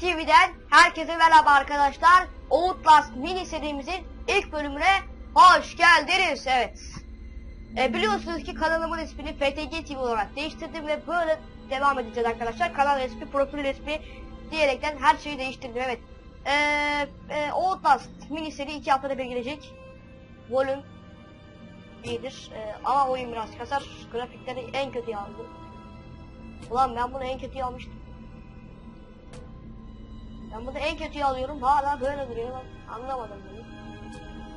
TV'den herkese merhaba arkadaşlar. Outlast mini serimizin ilk bölümüne hoş geldiniz. Evet. E, biliyorsunuz ki kanalımın ismini FTG TV olarak değiştirdim ve böyle devam edeceğiz arkadaşlar. Kanal ismi, profil ismi diyerekten her şeyi değiştirdim. Evet. E, e, Outlast mini seri iki haftada bir gelecek. Volüm iyidir. E, ama oyun biraz kasar. Grafikleri en kötüye aldım. Ulan ben bunu en kötüye almıştım. Ben bunu en kötüye alıyorum. Hala böyle duruyor. Ben anlamadım bunu.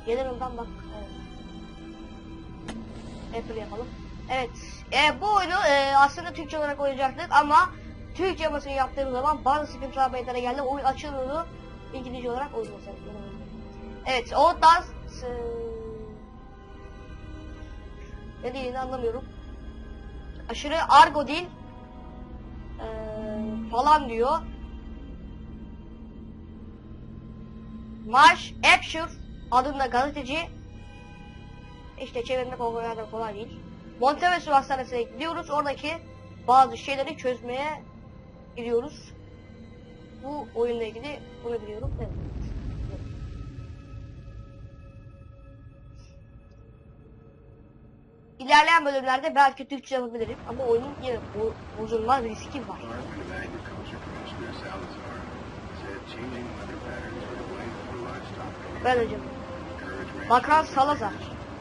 General'dan bak. Evet. Apple yapalım. Evet. E, bu oyunu e, aslında Türkçe olarak oynayacaktık ama Türkçe yapmasını yaptığım zaman bazı sıkıntılar meydana geldi. Oyun açılımını İngilizce olarak oynayacağız. Evet. O dans e, ne dediğini anlamıyorum. Aşırı argo değil e, falan diyor. Marsh Epshur adında gazeteci işte çevirmek o kadar da kolay değil. Montevideo Hastanesi'ne gidiyoruz. Oradaki bazı şeyleri çözmeye gidiyoruz. Bu oyunla ilgili bunu biliyorum. Evet. İlerleyen bölümlerde belki Türkçe yapabilirim ama oyunun yine bo bozulma riski var. Ben hocam. Bakan Salazar.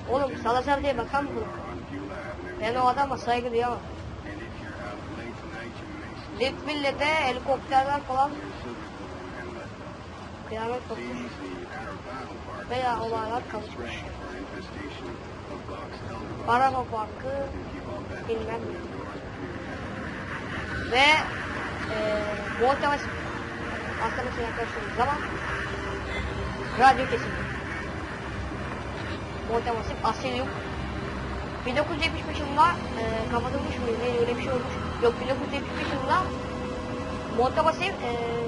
Oğlum Salazar diye bakan mı? Ben o adama saygı duyamam. Litville'de helikopterler falan kıyamet kopmuş. Veya olaylar elder Araba parkı bilmem ne. Ve eee Voltamas hastanesine yaklaştığımız zaman radyo kesildi. Voltamasif Asilium 1975 yılında eee kapatılmış mı? Ne öyle bir şey olmuş. Yok 1975 yılında Montamasif eee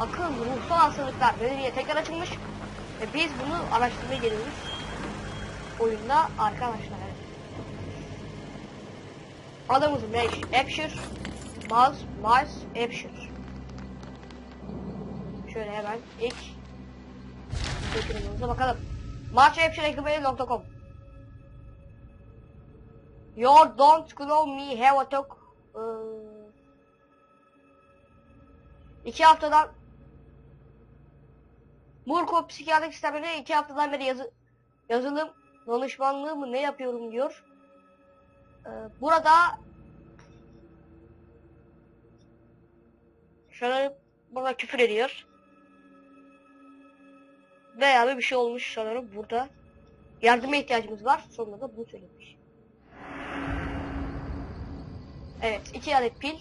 akıl ruhsal hastalıklar nedeniyle tekrar açılmış ve biz bunu araştırmaya geliyoruz. Oyunda arkadaşlar. evet. Adamız Mesh Epshur, Mars, Mars Epshur. Şöyle hemen ilk dokümanımıza bakalım. marsepshur.com Your don't call me have a talk. Ee, iki haftadan Murko psikiyatrik sistemine iki haftadan beri yazı, yazılım danışmanlığı mı ne yapıyorum diyor. Ee, burada sanırım burada küfür ediyor. Veya bir şey olmuş sanırım burada. Yardıma ihtiyacımız var. Sonunda da bunu söylemiş. Evet, iki adet pil.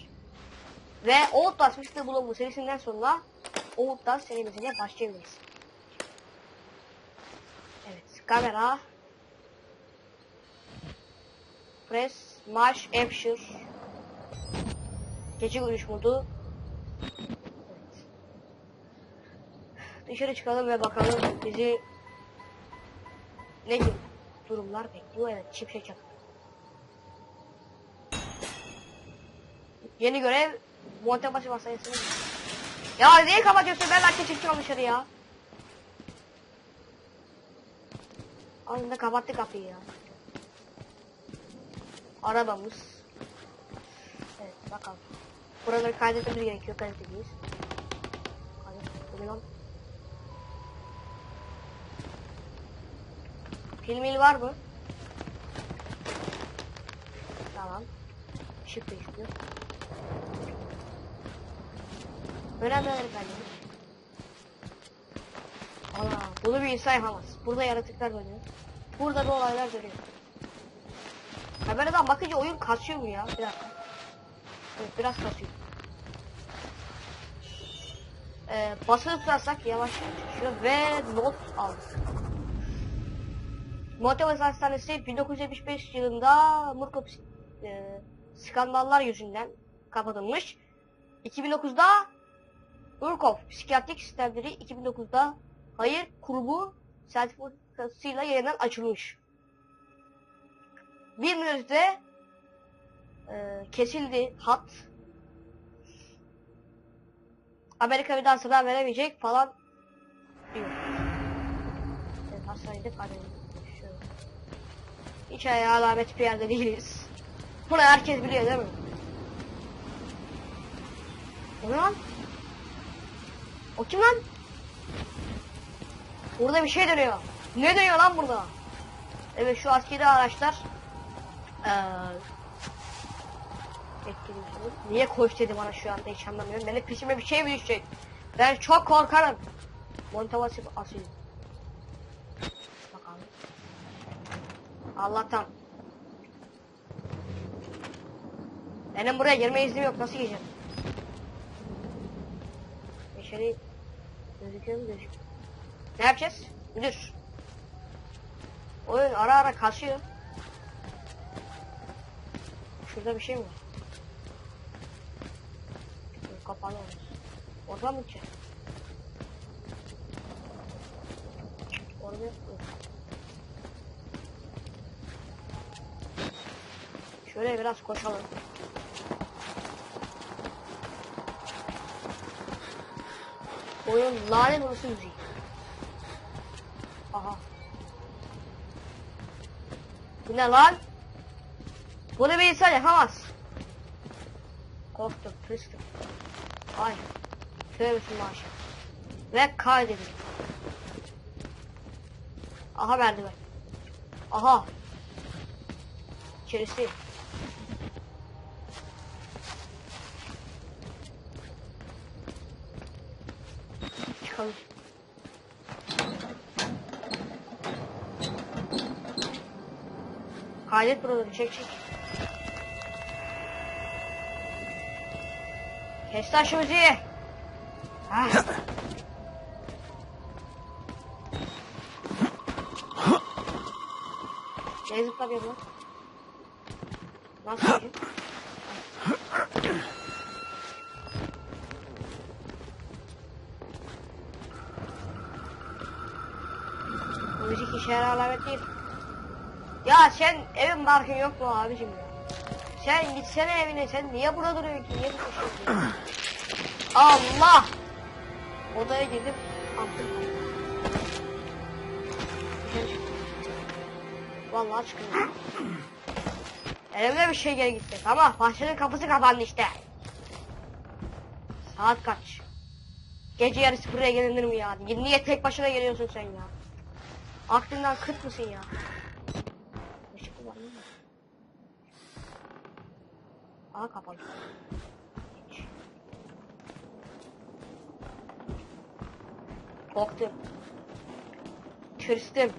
Ve Outlast Mr. Bloom'un serisinden sonra Outlast serimizine başlayabiliriz. Evet, kamera. Press, Marsh, Epshur. Gece görüş modu. Dışarı çıkalım ve bakalım bizi ne gibi durumlar bekliyor. Evet, çip çek. Yeni görev monte başı masayasını. Ya niye kapatıyorsun? Ben belki çıkacağım dışarı ya. Anında kapattı kapıyı ya. Arabamız. Evet bakalım. Buraları kaydetmemiz gerekiyor. Kaydeteceğiz. Kaydet. Bu ne lan? Pil mil var mı? Tamam. Şifre istiyor. Önemli efendim. Allah bunu bir insan yapamaz. Burada yaratıklar dönüyor. Burada da olaylar dönüyor. Kameradan bakınca oyun kasıyor mu ya? Bir dakika. Evet biraz kasıyor. Ee, basılı tutarsak yavaş çalışıyor ve not aldık. Montevaz Hastanesi 1975 yılında Murko psik- e, skandallar yüzünden kapatılmış. 2009'da Urkov Psikiyatrik Sistemleri 2009'da Hayır Kurumu sertifikasıyla yeniden açılmış. Bir minütte e, kesildi hat. Amerika bir daha sınav veremeyecek falan diyor. Evet hastanede hadi. Hiç alamet bir yerde değiliz. Bunu herkes biliyor değil mi? O ne lan? O kim lan? Burada bir şey dönüyor. Ne dönüyor lan burada? Evet şu askeri araçlar. Etkiliyorsunuz. Niye koş dedi bana şu anda hiç anlamıyorum. Benim peşime bir şey mi düşecek? Ben çok korkarım. Montavası asıl. Bakalım. Allah'tan. Benim buraya girme iznim yok. Nasıl gireceğim? İçeri gözüküyor mu gözüküyor? Ne yapacağız? Müdür. Oyun ara ara kasıyor. Şurada bir şey mi var? Kapalı olmuş. Oradan mı gideceğiz? Orada yok. Şöyle biraz koşalım. Oyun lanet olsun müziği. Aha. Bu ne lan? Bunu bir insan yapamaz. Korktum, pıstım. Ay. Tövbesin maaşı. Ve kaydedin. Aha merdiven. Aha. İçerisi. Çıkalım. Kaydet buraları çek çek. Kes şu müziği. Ha. Ne zıplar yapıyor? Nasıl müzik işe alamet değil. Ya sen evin barkın yok mu abicim ya? Sen gitsene evine sen niye burada duruyorsun ki? Niye? Allah! Odaya girdim. Çıktım. Vallahi çıkıyorum. Elimde bir şey geri gitti. Tamam bahçenin kapısı kapandı işte. Saat kaç? Gece yarısı buraya gelinir mi ya? Niye tek başına geliyorsun sen ya? Aklından kıt mısın ya? Aha kapalı. Korktum. Tırstım.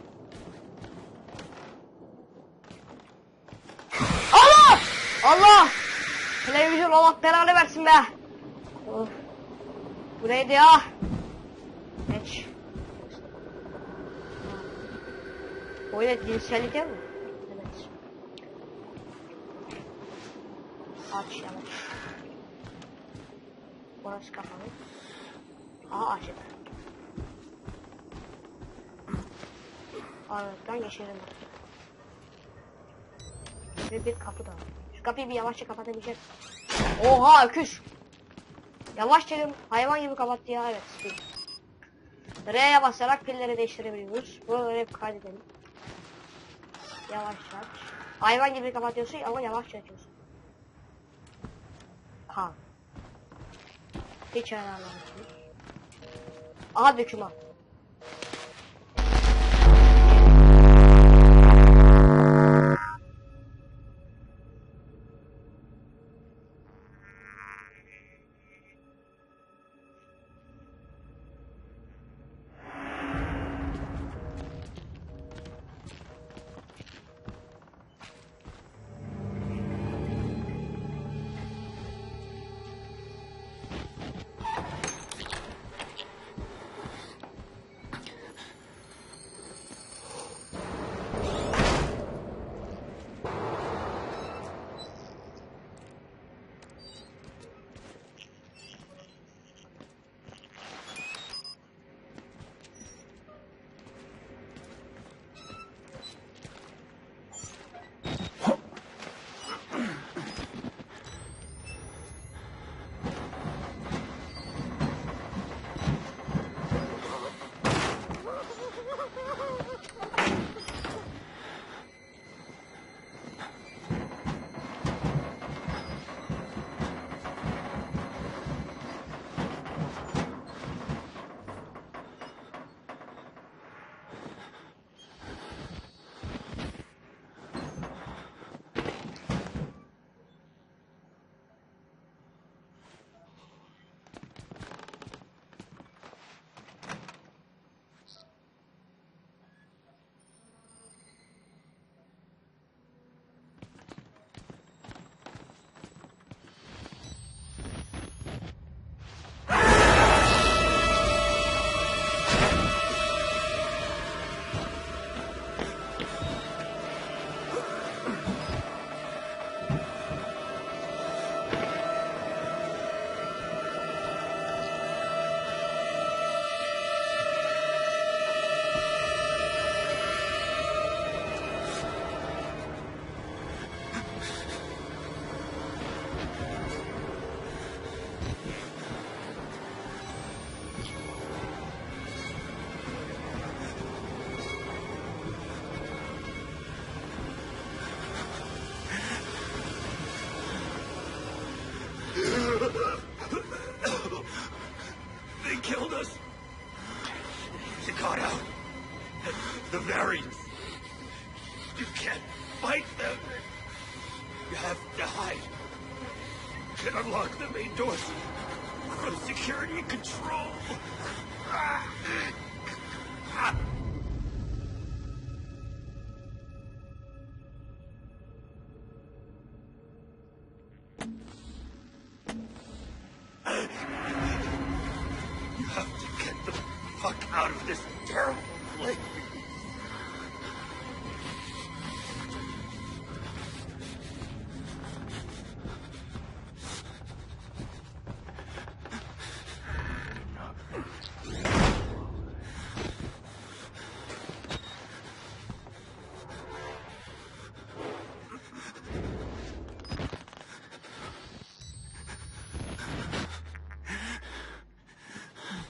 Allah! Allah! Televizyon Allah belanı versin be. Of. Bu neydi ya? O ne cinsellik mi? Evet. Aç yavaş. Orası kapalı. Aha açık. Aralıktan geçelim. Ve bir kapı daha. Şu kapıyı bir yavaşça kapatabilecek. Oha öküz. Yavaş dedim. Hayvan gibi kapattı ya. Evet. R'ye basarak pilleri değiştirebiliyoruz. Buraları hep kaydedelim. Yavaş aç. Hayvan gibi kapatıyorsun ama yavaşça açıyorsun. Ha. Hiç ayarlamamışsın. Aha döküman. Out of this terrible place.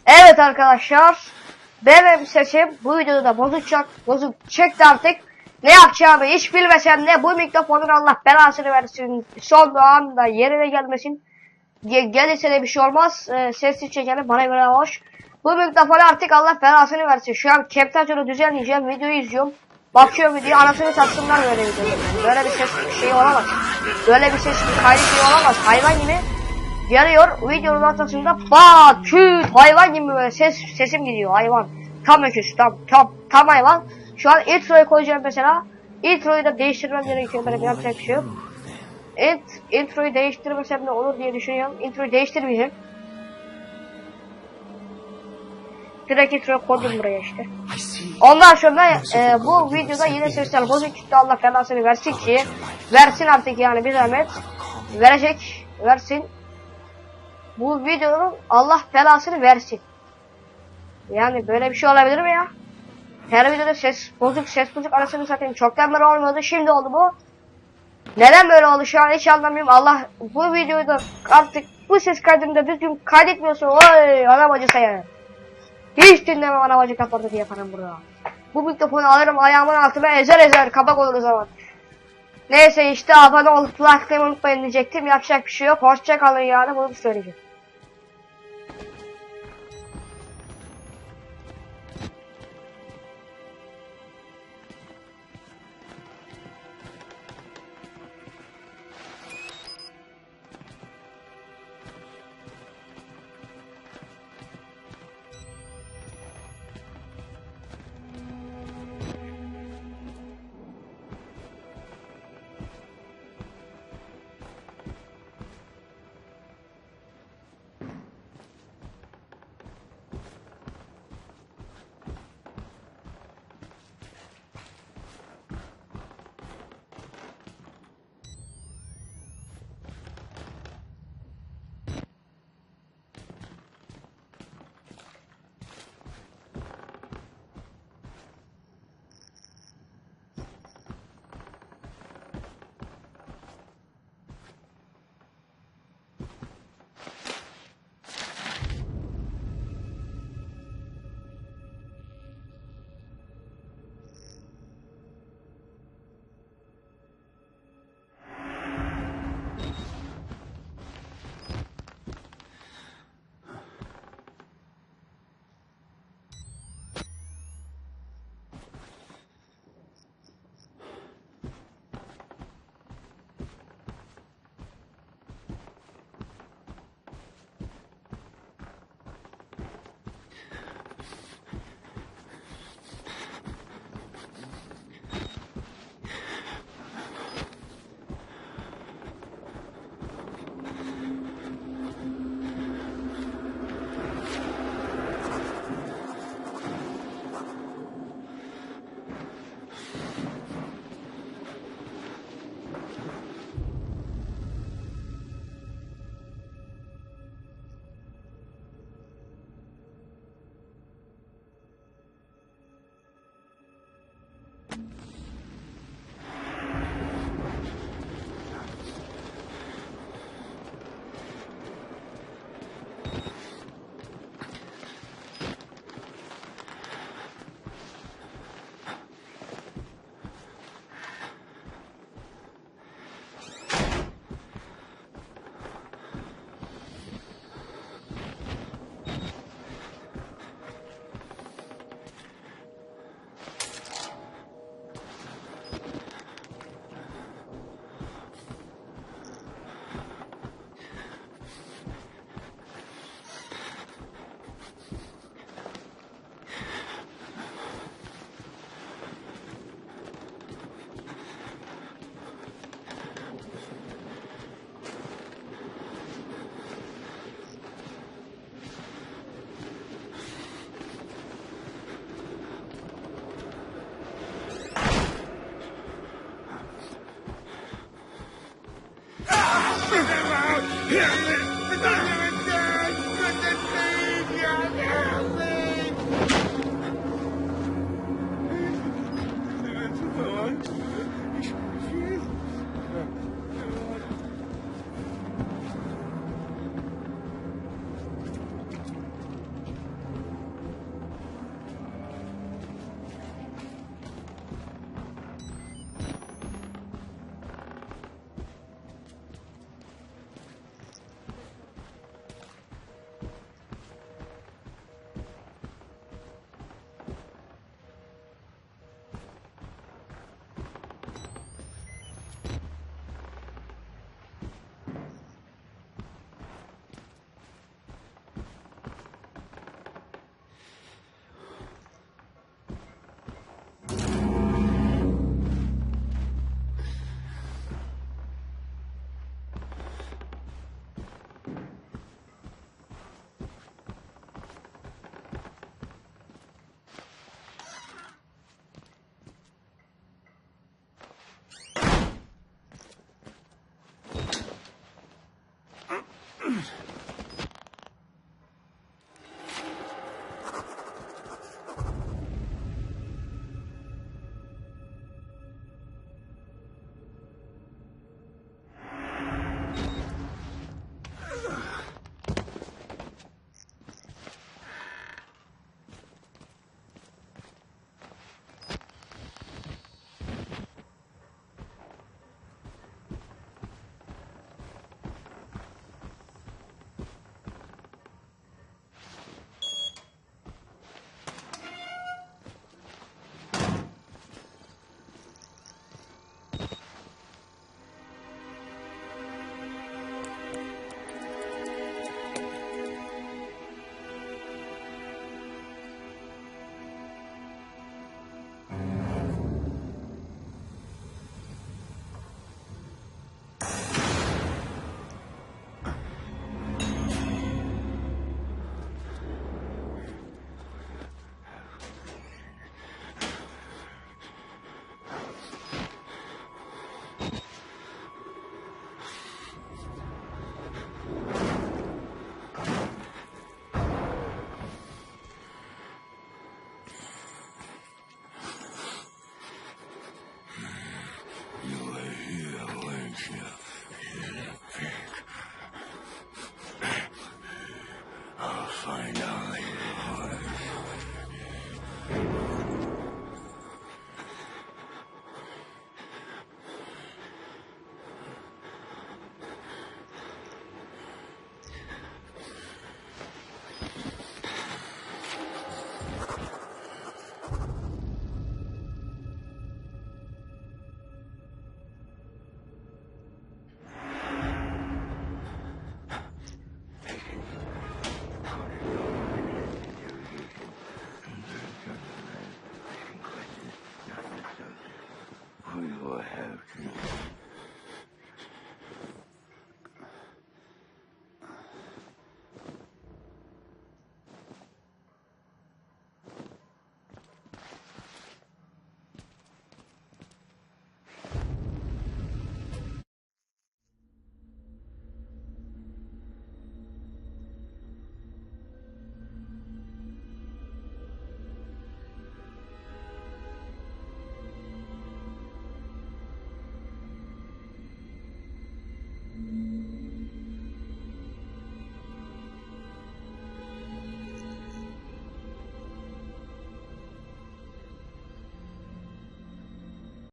Evet arkadaşlar. Benim sesim bu videoda da bozukacak. Bozuk çekti artık. Ne yapacağımı hiç bilmesem de bu mikrofonun Allah belasını versin. Son anda yerine gelmesin. Ge- Gelirse de bir şey olmaz. Ee, sessiz çekelim bana göre hoş. Bu mikrofonu artık Allah belasını versin. Şu an Captation'u düzenleyeceğim. Videoyu izliyorum. Bakıyorum videoyu anasını satsınlar böyle videoyu. Böyle bir ses şey olamaz. Böyle bir ses kaydı şey olamaz. Hayvan gibi geliyor videonun ortasında bak küt hayvan gibi böyle ses sesim gidiyor. Hayvan. Tam öküz tam tam tam hayvan. Şu an introyu koyacağım mesela. İntroyu da değiştirmem gerekiyor. Benim yapacak bir şey yok. Int, introyu değiştirmesem ne olur diye düşünüyorum. İntroyu değiştirmeyeceğim direkt introyu koydum buraya işte. Ondan sonra e, bu videoda yine sesler bozuk. Çıktı Allah belasını versin ki versin artık yani bir zahmet. Verecek versin bu videonun Allah belasını versin yani böyle bir şey olabilir mi ya her videoda ses bozuk ses bozuk arasını satayım çoktan beri olmuyordu şimdi oldu bu neden böyle oldu şu an hiç anlamıyorum Allah bu videoyu da artık bu ses kaydını da düzgün kaydetmiyorsun oy ana bacı sayarım hiç dinlemem ana bacı kapattı diye yaparım burada. Bu mikrofonu alırım ayağımın altına ezer ezer kapak olur o zaman. Neyse işte abone olup like'lamayı unutmayın diyecektim. Yapacak bir şey yok. Hoşça kalın yani bunu söyleyeceğim.